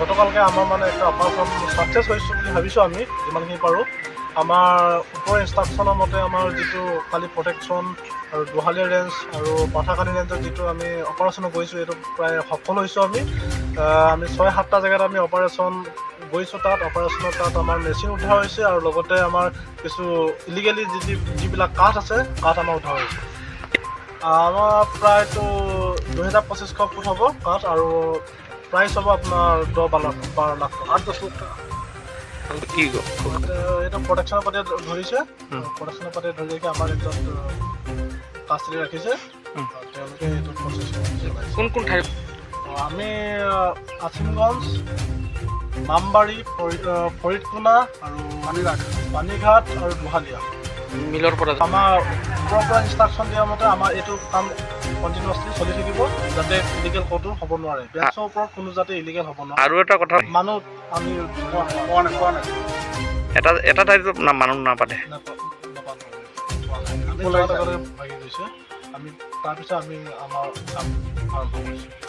গতকালকে আমাৰ মানে এটা অপাৰেশ্যন ছাকচেছ হৈছোঁ বুলি ভাবিছোঁ আমি যিমানখিনি পাৰোঁ। আমাৰ ওপৰৰ ইনষ্ট্ৰাকশ্যনৰ মতে আমাৰ যিটো কালি প্ৰটেকশ্যন আৰু দুহালীয়া ৰেঞ্জ আৰু পাথাকানি ৰেঞ্জত যিটো আমি অপাৰেশ্যন কৰিছোঁ এইটো প্ৰায় সফল হৈছোঁ আমি। আমি ছয় সাতটা জেগাত আমি অপাৰেশ্যন গৈছোঁ তাত। অপাৰেশ্যনত তাত আমাৰ মেচিন উদ্ধাৰ হৈছে আৰু লগতে আমাৰ কিছু ইলিগেলি যি- যিবিলাক কাঠ আছে কাঠ আমাৰ উদ্ধাৰ হৈছে। আমাৰ প্ৰায়তো দুহেজাৰ পঁচিছশ ফুট হ'ব কাঠ আৰু প্ৰাইচ হ'ব আপোনাৰ দহ বাৰ লাখ বাৰ লাখ। আঠ দহ লাখ টকা। কি ক- এতিয়া এইটো প্ৰটেকশ্যনৰ পাতে ধৰিছে উম। প্ৰটেকশ্যনৰ পাতে ধৰি আমাৰ এজন কাষ্টডি ৰাখিছে উম। তেওঁলোকে এইটো প্ৰচেছ কোন কোন ঠাইত আমি আছিমগঞ্জ নামবাৰী ফৰি- ফৰিদকোনা আৰু পানীঘাট পানীঘাট আৰু দুহালীয়া মিলৰ পৰা আমাৰ ওপৰৰ ইনষ্ট্ৰাকশ্যন দিয়া মতে আমাৰ এইটো কাম কণ্টিনিউৱাছলি চলি থাকিব যাতে ইলিগেল ক'তো হ'ব নোৱাৰে। বেঞ্চৰ ওপৰত কোনো যাতে ইলিগেল হ'ব নোৱাৰে। আৰু এটা কথা মানুহ আমি পোৱা নাই। পোৱা নাই এটা এটা ঠাইত মানুহ নাপাতে। আমি তাৰপিছত আমি আমাৰ কাম আৰম্ভ কৰিছোঁ